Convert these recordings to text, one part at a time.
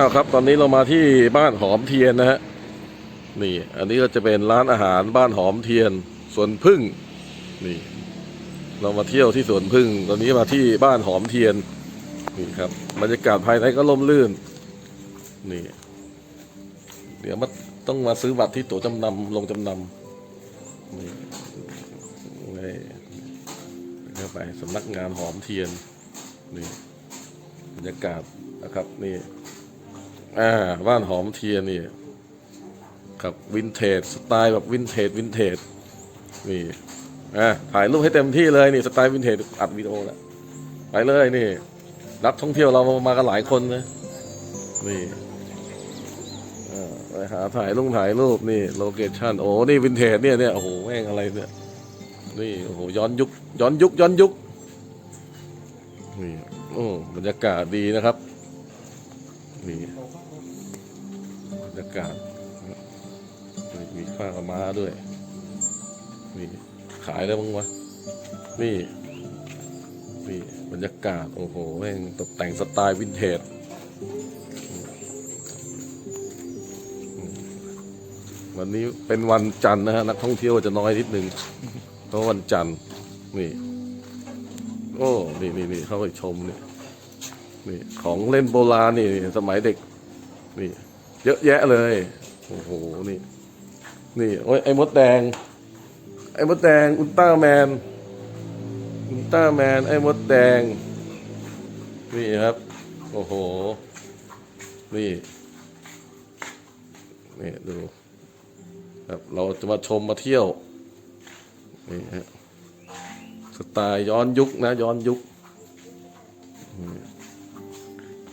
อ้าวครับ ตอนนี้เรามาที่บ้านหอมเทียนนะฮะนี่ อันนี้ก็จะเป็นร้านอาหารบ้านหอมเทียนสวนพึ่งนี่ เรามาเที่ยวที่สวนพึ่ง ตอนนี้มาที่บ้านหอมเทียนนี่ครับบรรยากาศภายในก็ร่มรื่น นี่ เดี๋ยวมาต้องมาซื้อบัตรที่ตั๋วจำนำลงจำนำนี่นี่เข้าไปสำนักงานหอมเทียนนี่บรรยากาศนะครับนี่ อ่าบ้านหอมเทียนนี่ครับวินเทจสไตล์แบบวินเทจวินเทจนี่อ่าถ่ายรูปให้เต็มที่เลยนี่สไตล์วินเทจอัดวิดีโอแล้วไปเลยนี่นักท่องเที่ยวเรามากันหลายคนนะนี่อ่าไปหาถ่ายรูปถ่ายรูปนี่โลเคชั่นโอ้นี่วินเทจเนี่ยเนี่ยโอ้โหแม่งอะไรเนี่ยนี่โอ้โหย้อนยุคย้อนยุคย้อนยุคนี่โอ้บรรยากาศดีนะครับ นี่บรรยากาศนี่มีผ้าวม้าด้วยนี่ขายแล้วมั้งวะนี่นี่บรรยากาศ โอ้โหแม่งตกแต่งสไตล์วินเทจวันนี้เป็นวันจันทร์นะฮะ นักท่องเที่ยวจะน้อยนิดนึงเพราะวันจันทร์นี่ โอ้ นี่นี่นี่เข้าไปชมเนี่ย นี่ของเล่นโบราณนี่สมัยเด็ก นี่ เยอะแยะเลย โอ้โห นี่ นี่โอ้ยไอ้มดแดง ไอ้มดแดง อุลตร้าแมน อุลตร้าแมน ไอ้มดแดง นี่ครับ โอ้โห นี่ นี่ดูครับเราจะมาชมมาเที่ยว นี่ฮะ สไตล์ย้อนยุคนะ ย้อนยุค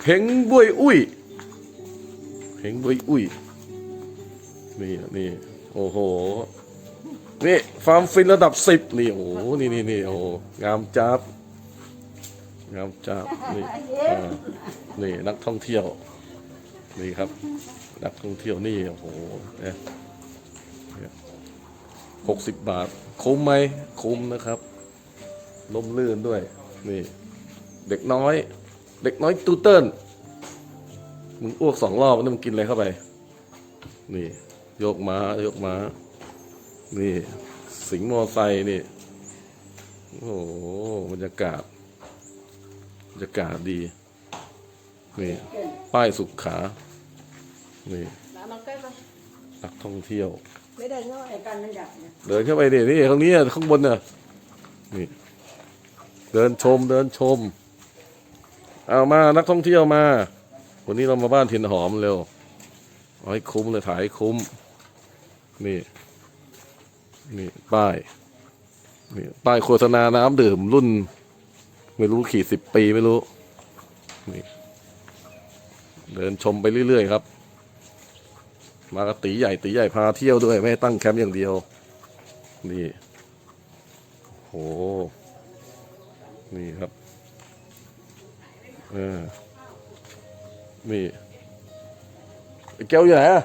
เพ่งบวยอุ้ยเพ่งบวยอุ้ยนี่นี่โอ้โหนี่ฟาร์มฟินระดับสิบนี่โอ้โหนี่นี่นี่โอ้โหงามจับงามจับนี่นี่นักท่องเที่ยวนี่ครับ นักท่องเที่ยวนี่โอ้โหเนี่ยหกสิบบาท คุ้มไหมคุ้มนะครับล้มลื่นด้วยนี่ เด็กน้อย เด็กน้อยตูเติ้ล มึงอ้วกสองรอบแล้วมึงกินอะไรเข้าไป นี่โยกม้าโยกม้า นี่ สิงห์มอไซค์นี่ โอ้โหบรรยากาศบรรยากาศดี นี่ ป้ายสุขขา นี่น้ำมันใกล้ปะนักท่องเที่ยว ไม่ได้ง่ายกันมันใหญ่เนี่ยเดินเข้าไปนี่นี่ตรงนี้ข้างบนน่ะนี่ เดินชมเดินชม เอามานักท่องเที่ยวมา วันนี้เรามาบ้านเทียนหอมเร็วเอาให้คุ้มเลยถ่ายให้คุ้ม นี่ นี่ป้าย นี่ป้ายโฆษณาน้ำดื่มรุ่น ไม่รู้ขี่สิบปีไม่รู้ นี่ เดินชมไปเรื่อยๆครับ มากบตีใหญ่ตีใหญ่พาเที่ยวด้วย ไม่ตั้งแคมป์อย่างเดียว นี่โหนี่ครับ เออ นี่ไอ้แก้วอยู่ไหนอะ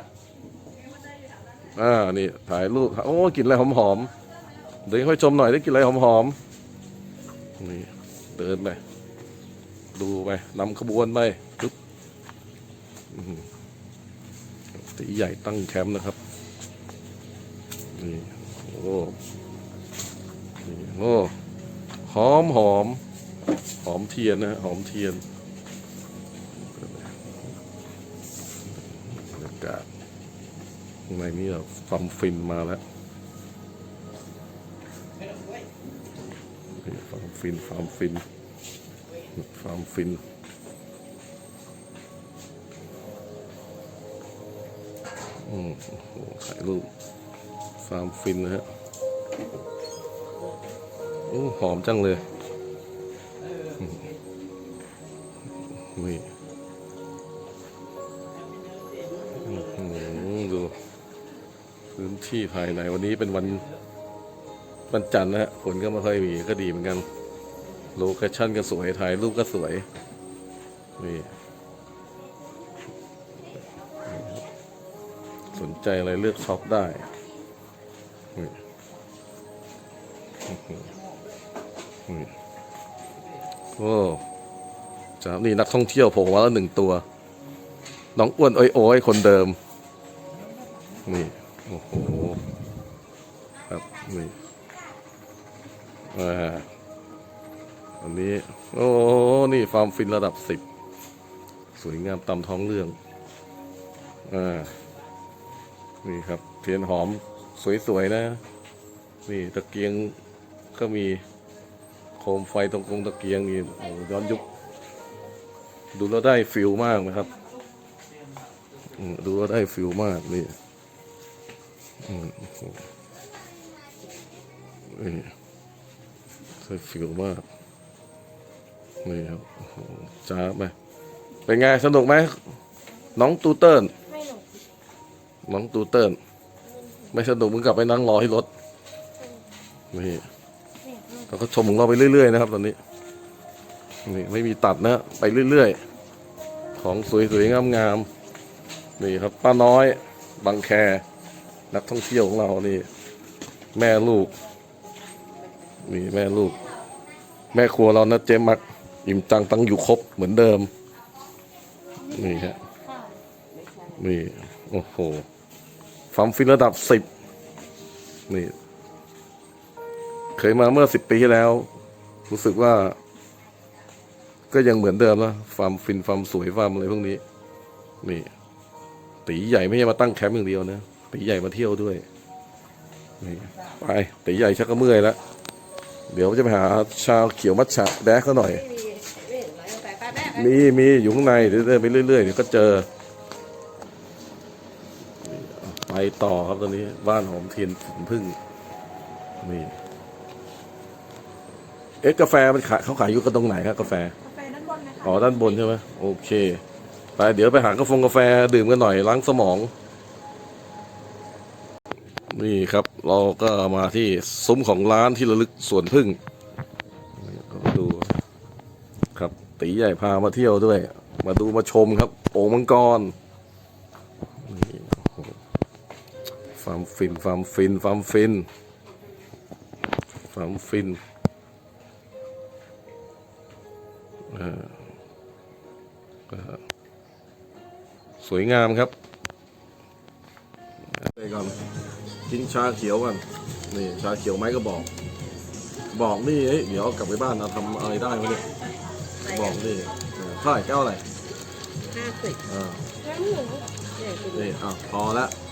อ่านี่ถ่ายรูปโอ้กลินอะไรหอมๆเดี๋ยวค่อยชมหน่อยได้กลินอะไรหอมๆนี่เดินไปดูไปนำขบวนไปปึ๊บตีใหญ่ตั้งแคมป์นะครับนี่โอ้นี่โอ้หอมหอมหอมเทียนนะหอมเทียนบรรยากาศ ข้างในนี้เราฟัมฟินมาแล้วฟาร์มฟินฟาร์มฟินฟาร์มฟินอืมโอ้โหถ่ายรูปฟาร์มฟินนะฮะโอ้หอมจังเลยนี่ พื้นที่ภายในวันนี้เป็นวันวันจันทร์นะฮะฝนก็ไม่ค่อยมีก็ดีเหมือนกัน โลเคชั่นก็สวยถ่ายรูปก็สวยนี่สนใจอะไรเลือกช็อปได้นี่อื้อหือนี่โอ้จ้านี่นักท่องเที่ยวโผล่มาแล้วหนึ่งตัว น้องอ้วนโอ้ยโอ้ยคนเดิม นี่ โอ้โห ครับนี่อ่าอันนี้ โอ้โหนี่ฟาร์มฟินระดับสิบสวยงามตามท้องเรื่องอ่านี่ครับ เทียนหอมสวยๆนะ นี่ตะเกียงก็มีโคมไฟตรงกงตะเกียงนี่ย้อนยุคดูแล้วได้ฟิลมากนะครับ ดูแล้วได้ฟิลมากนี่ นี่ได้ฟิลมาก นี่ครับโอ้โหจ้าบไปเป็นไง สนุกไหม น้องตูเติ้ลไม่หลงน้องตูเติ้ลไม่สนุกมึงกลับไปนั่งรอที่รถ นี่เราก็ชมของเราไปเรื่อย ๆ นะครับ ตอนนี้ นี่ไม่มีตัดนะ ไปเรื่อย ๆ ของสวย ๆ งาม ๆ นี่ครับ ป้าน้อย บางแค นักท่องเที่ยวของเรานี่ แม่ลูกนี่แม่ลูก แม่ครัวเรานะเจมัก อิ่มจังตังอยู่ครบเหมือนเดิม นี่ฮะนี่โอ้โหฟามฟินระดับสิบนี่ เคยมาเมื่อสิบปีที่แล้ว รู้สึกว่า ก็ยังเหมือนเดิมนะฟาร์มฟินฟาร์มสวยฟาร์มอะไรพวกนี้ นี่ตีใหญ่ไม่ใช่มาตั้งแคมป์อย่างเดียวนะ ตีใหญ่มาเที่ยวด้วยนี่ไปตีใหญ่ชักก็เมื่อยแล้ว เดี๋ยวจะไปหาชาเขียวมัทฉะแดกเขาหน่อยไม่มีไม่เห็นไรแต่ป้าแม่มีมีอยู่ข้างในเดี๋ยวเดินไปเรื่อยๆเดี๋ยวก็เจอ ไปต่อครับตอนนี้บ้านหอมเทียนฝุนพึ่งนี่เอ๊ะกาแฟมันขายเขาขายอยู่กันตรงไหนครับกาแฟกาแฟด้านบนนะคะอ๋อด้านบนใช่ไหมโอเคไปเดี๋ยวไปหากาแฟกาแฟดื่มกันหน่อยล้างสมอง นี่ครับเราก็มาที่ซุ้มของร้านที่ระลึกสวนพึ่งก็ดูครับตีใหญ่พามาเที่ยวด้วย มาดูมาชมครับ โอ่งมังกรนี่โอ้โหฟาร์มฟินฟาร์มฟินฟาร์มฟินฟาร์มฟินสวยงามครับไปก่อน กินชาเขียวกันนี่ชาเขียวไหมก็บอก บอกนี่เอ้ยเดี๋ยวเอากลับไปบ้านเราทำอะไรได้ไหมเนี่ยบอกนี่เออเท่าไหร่แก้วอะไรห้าสิบอ่าแล้วหนูเนี่ยคุณนี่อะพอละเ